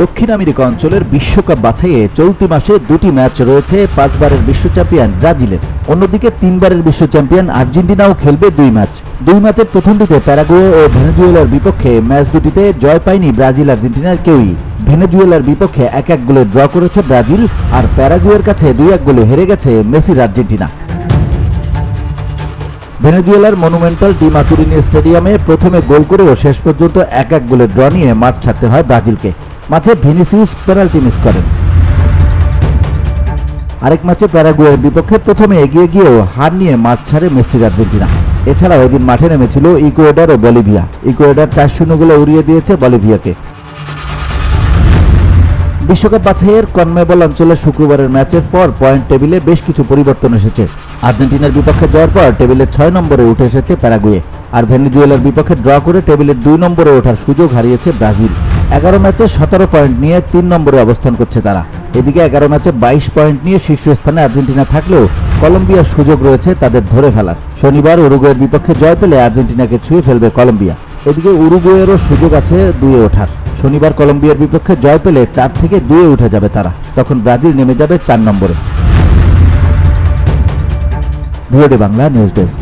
দক্ষিণ আমেরিকা অঞ্চলের বিশ্বকাপ বাছাইয়ে চলতি মাসে দুটি ম্যাচ রয়েছে, পাঁচবারের বিশ্ব চ্যাম্পিয়ন ব্রাজিলের। অন্যদিকে তিনবারের বিশ্ব চ্যাম্পিয়ন আর্জেন্টিনাও খেলবে দুই ম্যাচ। দুই ম্যাচের প্রথমটিতে প্যারাগুয়ে ও ভেনেজুয়েলার বিপক্ষে ম্যাচ দুটিতে জয় পায়নি ব্রাজিল আর্জেন্টিনার কেউই। ভেনেজুয়েলার বিপক্ষে এক এক গোলে ড্র করেছে ব্রাজিল, আর প্যারাগুয়ের কাছে দুই এক গোলে হেরে গেছে মেসির আর্জেন্টিনা। ভেনেজুয়েলার মনুমেন্টাল ডি মাতুরিনি স্টেডিয়ামে প্রথমে গোল করেও শেষ পর্যন্ত এক এক গোলে ড্র নিয়ে মাঠ ছাড়তে হয় ব্রাজিলকে। মাঝে ভিনিসিউস পেনাল্টি মিস করেন। আরেক ম্যাচে প্যারাগুয়ের বিপক্ষে প্রথমে এগিয়ে গিয়েও হার নিয়ে মাঠ ছাড়ে মেসির আর্জেন্টিনা। এছাড়াও এদিন মাঠে নেমেছিল ইকুয়েডার ও বলিভিয়া। ইকুয়েডার চার শূন্য গোলে উড়িয়ে দিয়েছে বলিভিয়াকে। বিশ্বকাপ বাছাইয়ের কনমেবল অঞ্চলের শুক্রবারের ম্যাচের পর পয়েন্ট টেবিলে বেশ কিছু পরিবর্তন এসেছে। আর্জেন্টিনার বিপক্ষে জয়ের পর টেবিলের ছয় নম্বরে উঠে এসেছে প্যারাগুয়ে। আর ভেনেজুয়েলার বিপক্ষে ড্র করে টেবিলের দুই নম্বরে ওঠার সুযোগ হারিয়েছে ব্রাজিল। এগারো ম্যাচে সতেরো পয়েন্ট নিয়ে তিন নম্বরে অবস্থান করছে তারা। এদিকে এগারো ম্যাচে বাইশ পয়েন্ট নিয়ে শীর্ষস্থানে আর্জেন্টিনা থাকলেও কলম্বিয়ার সুযোগ রয়েছে তাদের ধরে ফেলার। শনিবার উরুগুয়ের বিপক্ষে জয় পেলে আর্জেন্টিনাকে ছুঁয়ে ফেলবে কলম্বিয়া। এদিকে উরুগুয়েরও সুযোগ আছে দুয়ে ওঠার। শনিবার কলম্বিয়ার বিপক্ষে জয় পেলে চার থেকে দুয়ে উঠে যাবে তারা। তখন ব্রাজিল নেমে যাবে চার নম্বরে। Bangla news desk.